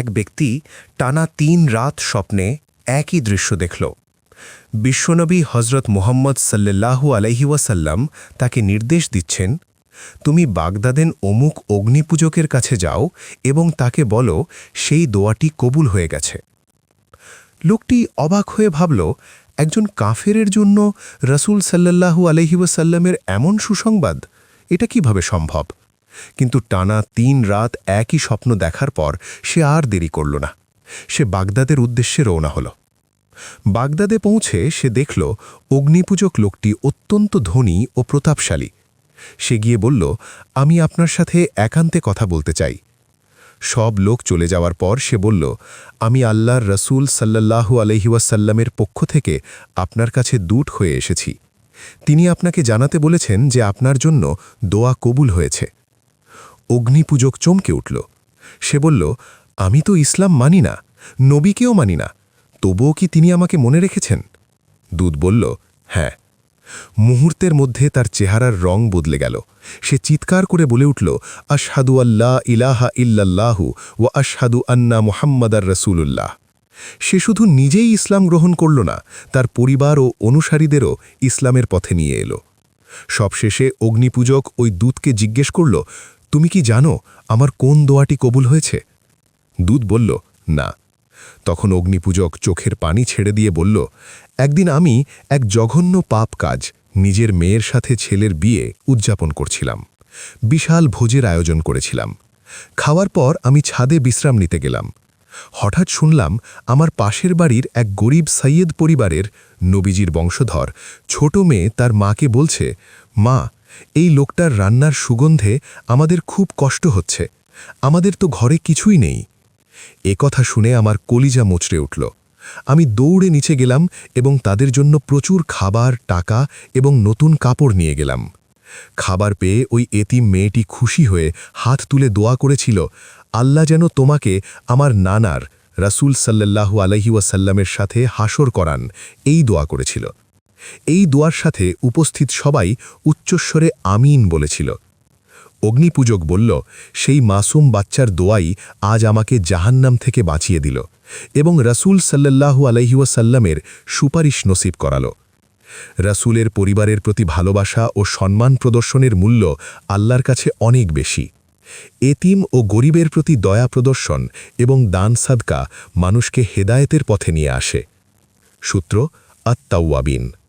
এক ব্যক্তি টানা তিন রাত স্বপ্নে একই দৃশ্য দেখল। বিশ্বনবী হজরত মোহাম্মদ সাল্লাল্লাহু আলহিওয়াসাল্লাম তাকে নির্দেশ দিচ্ছেন, তুমি বাগদাদেন অমুক অগ্নিপূজকের কাছে যাও এবং তাকে বলো সেই দোয়াটি কবুল হয়ে গেছে। লোকটি অবাক হয়ে ভাবল, একজন কাফেরের জন্য রসুল সাল্লাল্লাহু আলহি ওয়াসাল্লামের এমন সুসংবাদ, এটা কীভাবে সম্ভব? কিন্তু টানা তিন রাত একই স্বপ্ন দেখার পর সে আর দেরি করল না। সে বাগদাদের উদ্দেশ্যে রওনা হল। বাগদাদে পৌঁছে সে দেখল অগ্নিপূজক লোকটি অত্যন্ত ধনী ও প্রতাপশালী। সে গিয়ে বলল, আমি আপনার সাথে একান্তে কথা বলতে চাই। সব লোক চলে যাওয়ার পর সে বলল, আমি আল্লাহর রসুল সাল্লাল্লাহু আলহিউসাল্লামের পক্ষ থেকে আপনার কাছে দূত হয়ে এসেছি। তিনি আপনাকে জানাতে বলেছেন যে আপনার জন্য দোয়া কবুল হয়েছে। অগ্নিপূজক চমকে উঠল। সে বলল, আমি তো ইসলাম মানি না, নবীকেও মানি না, তবুও কি তিনি আমাকে মনে রেখেছেন? দুধ বলল হ্যাঁ। মুহূর্তের মধ্যে তার চেহারার রং বদলে গেল। সে চিৎকার করে বলে উঠল, আশহাদু আল্লাহ ইলাহা ইল্লাল্লাহু ও আশহাদু আন্না মুহাম্মাদার রসুলুল্লাহ। সে শুধু নিজেই ইসলাম গ্রহণ করল না, তার পরিবার ও অনুসারীদেরও ইসলামের পথে নিয়ে এলো। সবশেষে অগ্নিপূজক ওই দূতকে জিজ্ঞেস করল তুমি কি জানো আমার কোন দোয়াটি কবুল হয়েছে? দূত বলল, না। তখন অগ্নিপূজক চোখের পানি ছেড়ে দিয়ে বলল, একদিন আমি এক জঘন্য পাপ কাজ, নিজের মেয়ের সাথে ছেলের বিয়ে উদযাপন করছিলাম। বিশাল ভোজের আয়োজন করেছিলাম। খাওয়ার পর আমি ছাদে বিশ্রাম নিতে গেলাম। হঠাৎ শুনলাম আমার পাশের বাড়ির এক গরিব সৈয়দ পরিবারের নবীজির বংশধর ছোট মেয়ে তার মাকে বলছে, মা এই লোকটার রান্নার সুগন্ধে আমাদের খুব কষ্ট হচ্ছে। আমাদের তো ঘরে কিছুই নেই। এ কথা শুনে আমার কলিজা মোচড়ে উঠল। আমি দৌড়ে নিচে গেলাম এবং তাদের জন্য প্রচুর খাবার, টাকা এবং নতুন কাপড় নিয়ে গেলাম। খাবার পেয়ে ওই এতিম মেয়েটি খুশি হয়ে হাত তুলে দোয়া করেছিল, আল্লাহ যেন তোমাকে আমার নানার, রাসুল সাল্লাল্লাহু আলহিউসাল্লামের সাথে হাসর করান। এই দোয়া করেছিল। এই দোয়ার সাথে উপস্থিত সবাই উচ্চস্বরে আমিন বলেছিল। অগ্নিপূজক বলল, সেই মাসুম বাচ্চার দোয়াই আজ আমাকে জাহান্নাম থেকে বাঁচিয়ে দিল এবং রাসূল সাল্লাল্লাহু আলহিউসাল্লামের সুপারিশ নসিব করাল। রাসূলের পরিবারের প্রতি ভালোবাসা ও সম্মান প্রদর্শনের মূল্য আল্লাহর কাছে অনেক বেশি। এতিম ও গরিবের প্রতি দয়া প্রদর্শন এবং দান সাদকা মানুষকে হেদায়েতের পথে নিয়ে আসে। সূত্র আত্মাউয়াবিন